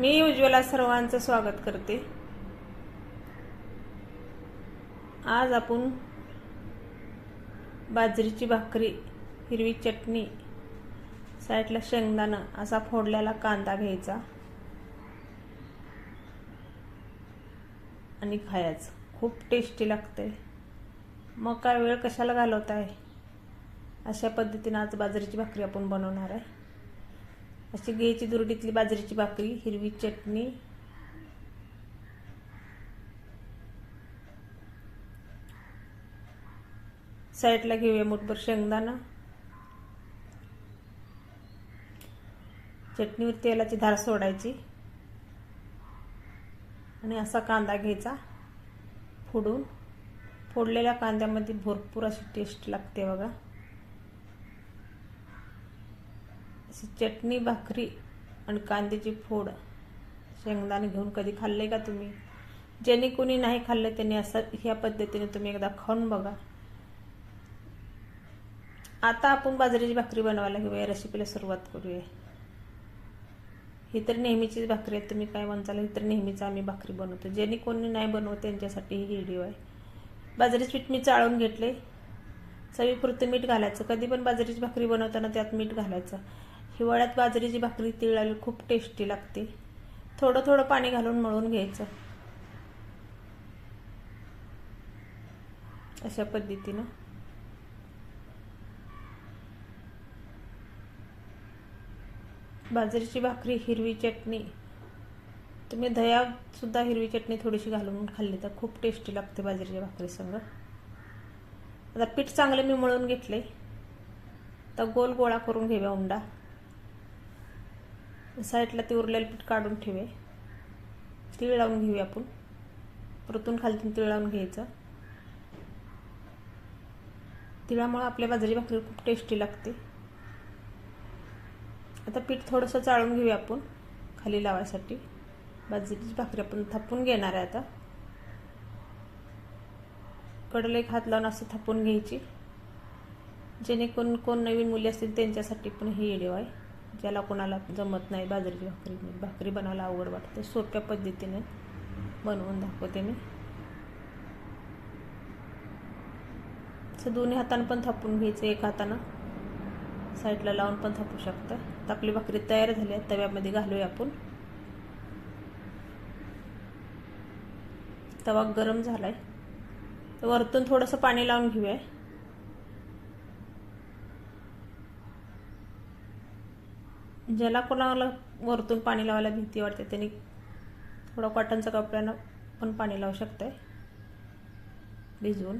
मी उज्ज्वला सर्वांचं स्वागत करते. आज आपण बाजरीची भाकरी हिरवी चटणी साईडला शेंगदाणा असा फोडलेला कांदा घ्यायचा आणि खायचं. खूप टेस्टी लागते. मग काय वेळ कशाला घालवत आहे अशा पद्धतीनं आज बाजरीची भाकरी आपण बनवणार आहे. अशी घ्यायची दुरडीतली बाजरीची भाकरी हिरवी चटणी. साईडला घेऊया मुठभर शेंगदाणा. चटणीवर तेलाची धार सोडायची. आणि असा कांदा घ्यायचा फोडून. फोडलेल्या कांद्यामध्ये भरपूर अशी टेस्ट लागते बघा. अशी चटणी भाकरी आणि कांद्याची फोड शेंगदाणे घेऊन कधी खाल्ले का तुम्ही? ज्यांनी कोणी नाही खाल्लं त्यांनी असं ह्या पद्धतीने तुम्ही एकदा खाऊन बघा. आता आपण बाजरीची भाकरी बनवायला घेऊया रेसिपीला सुरुवात करूया. ही तर नेहमीचीच भाकरी आहे तुम्ही काय म्हणताल? ही तर नेहमीच आम्ही भाकरी बनवतो. ज्यांनी कोणी नाही बनवत त्यांच्यासाठी ही व्हिडिओ आहे. बाजरीचं पीठ मी चाळून घेतले. चवीपुरतं मीठ घालायचं. कधी पण बाजरीची भाकरी बनवताना त्यात मीठ घालायचं. हिवाळ्यात बाजरीची भाकरी तिळाली खूप टेस्टी लागते. थोडं थोडं पाणी घालून मळून घ्यायचं. अशा पद्धतीनं. बाजरीची भाकरी हिरवी चटणी. तुम्ही दह्यातसुद्धा हिरवी चटणी थोडीशी घालून खाल्ली तर खूप टेस्टी लागते बाजरीच्या भाकरी संग. आता पीठ चांगलं मी मळून घेतले तर गोल गोळा करून घेऊया उंडा. साईडला ते उरलेलं पीठ काढून ठेवे. तीळ लावून घेऊया आपण. परतून खालतून तीळ लावून घ्यायचं. तिळामुळं आपल्या बाजरी भाकरी खूप टेस्टी लागते. आता पीठ थोडंसं चाळून घेऊया आपण खाली लावायसाठी. बाजरीची भाकरी आपण थापून घेणार आहे आता. कडले एक हात लावून असं थापून घ्यायची. जेणेकरून कोण नवीन मुली असतील त्यांच्यासाठी पण हे व्हिडिओ आहे ज्याला कोणाला जमत नाही बाजरीची भाकरी भाकरी बनवायला अवघड वाटते. सोप्या पद्धतीने बनवून दाखवते मी. असं दोन्ही हातानं पण थापून घ्यायचं एक हातानं. साईडला लावून पण थापू शकतं. तर आपली भाकरी तयार झाली आहे तव्यामध्ये घालूया आपण. तवा गरम झालाय. तर वरतून थोडंसं पाणी लावून घेऊया. ज्याला कोणाला वरतून पाणी लावायला भीती वाटते त्यांनी थोडं कॉटनचं कपड्यानं पण पाणी लावू शकताय. भिजवून.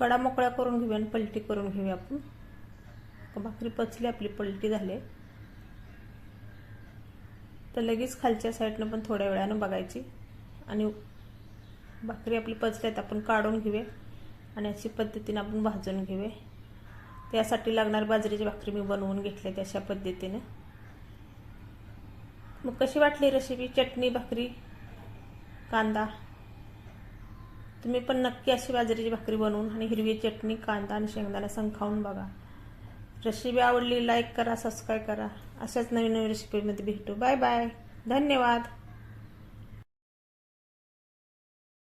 कडा मोकळ्या करून घेऊया आणि पलटी करून घेऊया आपण. भाकरी पचली आपली पलटी झाली. तर लगेच खालच्या साईडनं पण थोड्या वेळानं बघायची. आणि भाकरी आपली पचल्यात आपण काढून घेऊया. आणि अशी पद्धतीने आपण भाजून घेऊया. त्यासाठी लागणार बाजरीची भाकरी मी बनवून घेतली तशा पद्धतीने. मग कशी वाटली रेसिपी चटणी भाकरी कांदा? तुम्ही पण नक्की अशी बाजरीची भाकरी बनवून आणि हिरवी चटणी कांदा आणि शेंगदाणा संखावून बघा. रेसिपी आवडली लाईक करा सबस्क्राईब करा. अशाच नवीन नवीन रेसिपीमध्ये भेटू. बाय बाय धन्यवाद.